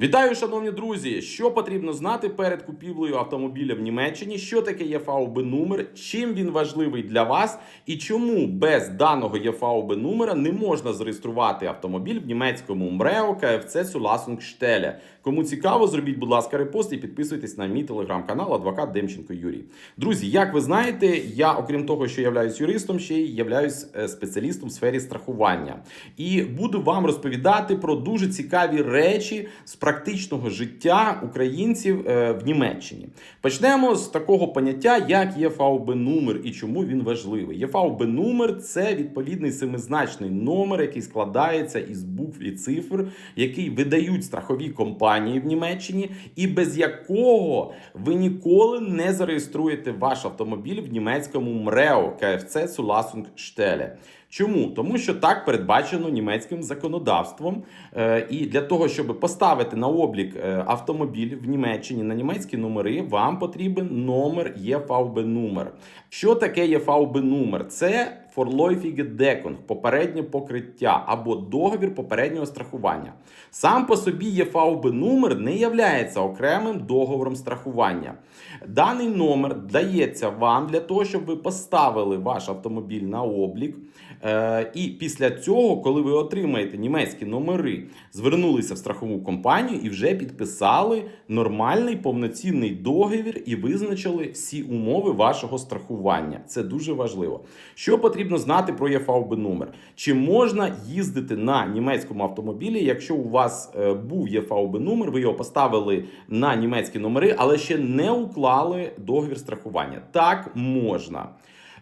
Вітаю, шановні друзі! Що потрібно знати перед купівлею автомобіля в Німеччині? Що таке ЄФАУБ номер? Чим він важливий для вас? І чому без даного ЄФАУБ номера не можна зареєструвати автомобіль в німецькому МРЕО КФЦ Суласунгштеле? Кому цікаво, зробіть, будь ласка, репост і підписуйтесь на мій телеграм-канал Адвокат Демченко Юрій. Друзі, як ви знаєте, я, окрім того, що являюсь юристом, ще й являюсь е, спеціалістом в сфері страхування. І буду вам розповідати про дуже цікаві речі практичного життя українців е, в Німеччині. Почнемо з такого поняття, як ЄФАУБ номер і чому він важливий. ЄФАУБ номер це відповідний семизначний номер, який складається із букв і цифр, який видають страхові компанії в Німеччині, і без якого ви ніколи не зареєструєте ваш автомобіль в німецькому МРЕО КФЦ Суласунгштеле. Чому? Тому що так передбачено німецьким законодавством. Е, І для того, щоб поставити на облік е, автомобіль в Німеччині на німецькі номери, вам потрібен номер ЄФАУБ номер. Що таке ЄФАУБ номер? Це Vorläufige Deckung, попереднє покриття або договір попереднього страхування. Сам по собі ЄФАУБ номер не являється окремим договором страхування. Даний номер дається вам для того, щоб ви поставили ваш автомобіль на облік. Е, І після цього, коли ви отримаєте німецькі номери, звернулися в страхову компанію і вже підписали нормальний повноцінний договір і визначили всі умови вашого страхування. Це дуже важливо. Що потрібно знати про ЄФАУБ номер? Чи можна їздити на німецькому автомобілі, якщо у вас е, був ЄФАУБ номер, ви його поставили на німецькі номери, але ще не уклали договір страхування? Так можна.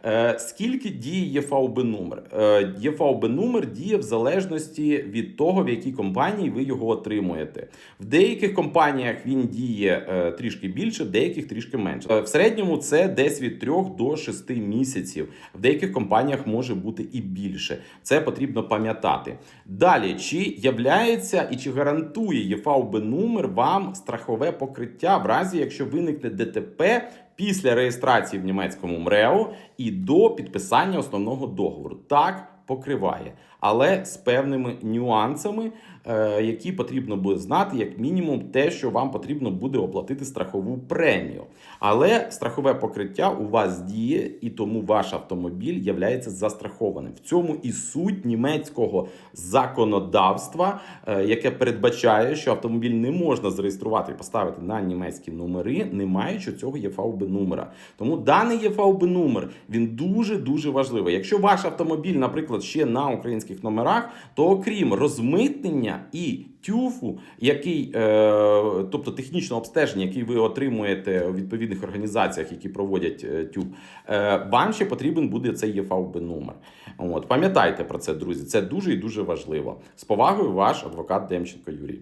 Е, Скільки діє ЄФАУБ номер? Е, ЄФАУБ номер діє в залежності від того, в якій компанії ви його отримуєте. В деяких компаніях він діє е, трішки більше, в деяких трішки менше. В середньому це десь від 3 до 6 місяців. В деяких компаніях може бути і більше. Це потрібно пам'ятати. Далі, чи являється і чи гарантує ЄФАУБ номер вам страхове покриття в разі, якщо виникне ДТП після реєстрації в німецькому МРЕО і до підписання основного договору. Так покриває, але з певними нюансами, е, які потрібно буде знати, як мінімум, те, що вам потрібно буде оплатити страхову премію. Але страхове покриття у вас діє, і тому ваш автомобіль є застрахованим. В цьому і суть німецького законодавства, е, яке передбачає, що автомобіль не можна зареєструвати і поставити на німецькі номери, не маючи цього ЄФАУБ номера. Тому даний єфауб номер він дуже дуже важливий. Якщо ваш автомобіль, наприклад, ще на українських номерах, то окрім розмитнення і тюфу, який, е, тобто технічного обстеження, який ви отримуєте у відповідних організаціях, які проводять тюф, тюб, е, вам ще потрібен буде цей ЄФАУБ номер. От пам'ятайте про це, друзі. Це дуже і дуже важливо. З повагою, ваш адвокат Демченко Юрій.